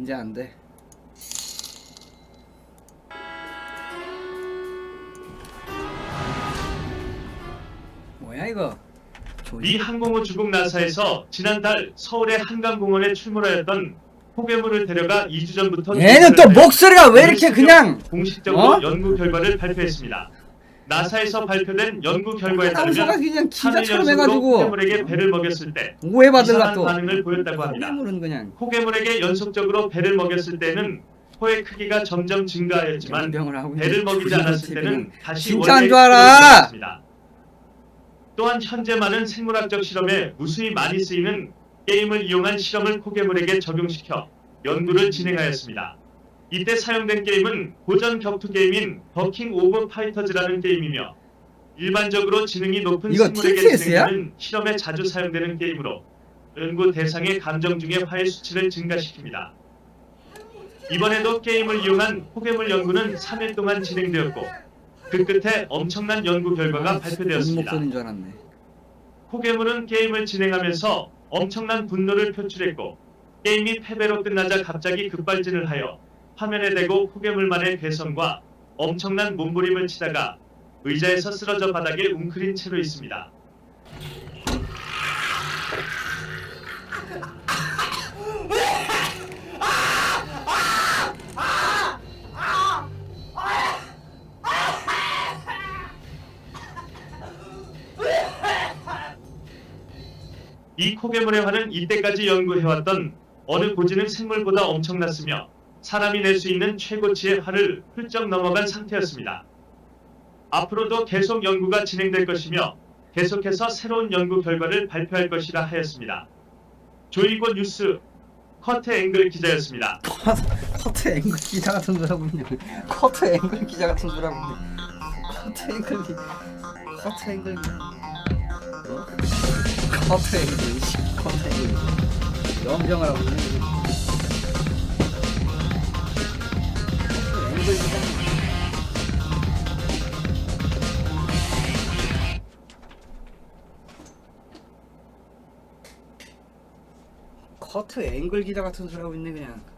이제 안 돼. 뭐야 이거? 미 조지? 항공우 주국 나사에서 지난달 서울의 한강공원에 출몰하였던 포괴물을 데려가 2주 전부터 얘는 또 목소리가 왜 이렇게 그냥 공식적으로 어? 연구 결과를 발표했습니다. 나사에서 발표된 연구 결과에 따르면 그냥 3일 기자처럼 해가지고 포괴물에게 배를 먹였을 때 오해받을라 이상한 또. 반응을 보였다고 합니다. 그냥 포괴물에게 연속적으로 배를 먹였을 때는 코의 크기가 점점 증가하였지만 하고 배를 먹이지 않았을 때는 다시 진짜 안 원래의! 크기로 돌아왔습니다. 또한 현재 많은 생물학적 실험에 무수히 많이 쓰이는 게임을 이용한 실험을 포괴물에게 적용시켜 연구를 진행하였습니다. 이때 사용된 게임은 고전 격투 게임인 더킹 오브 파이터즈라는 게임이며 일반적으로 지능이 높은 이거 야? 진행하는 실험에 자주 사용되는 게임으로 연구 대상의 감정 중의 화해 수치를 증가시킵니다. 이번에도 게임을 이용한 포괴물 연구는 3일 동안 진행되었고 그 끝에 엄청난 연구 결과가 돈 발표되었습니다. 목소리인 줄 알았네. 포괴물은 게임을 진행하면서 엄청난 분노를 표출했고 게임이 패배로 끝나자 갑자기 급발진을 하여 화면에 대고 포괴물만의 괴성과 엄청난 몸부림을 치다가 의자에서 쓰러져 바닥에 웅크린 채로 있습니다. 이 포괴물의 화는 이때까지 연구해왔던 어느 고지능 생물보다 엄청났으며 사람이 낼 수 있는 최고치의 화를 훌쩍 넘어간 상태였습니다. 앞으로도 계속 연구가 진행될 것이며 계속해서 새로운 연구 결과를 발표할 것이라 하였습니다. 조이고 뉴스 커트 앵글 기자였습니다. 커트 앵글 기자 같은 소리 하고 있네. 커트 앵글 기자 같은 소리 하고 있네. 커트 앵글 기 커트 앵글 기 어? 커트 앵글 씨, 커트 앵글 연병을 하고 있네. 기자. 커트 앵글 기자 같은 소리 하고 있네 그냥.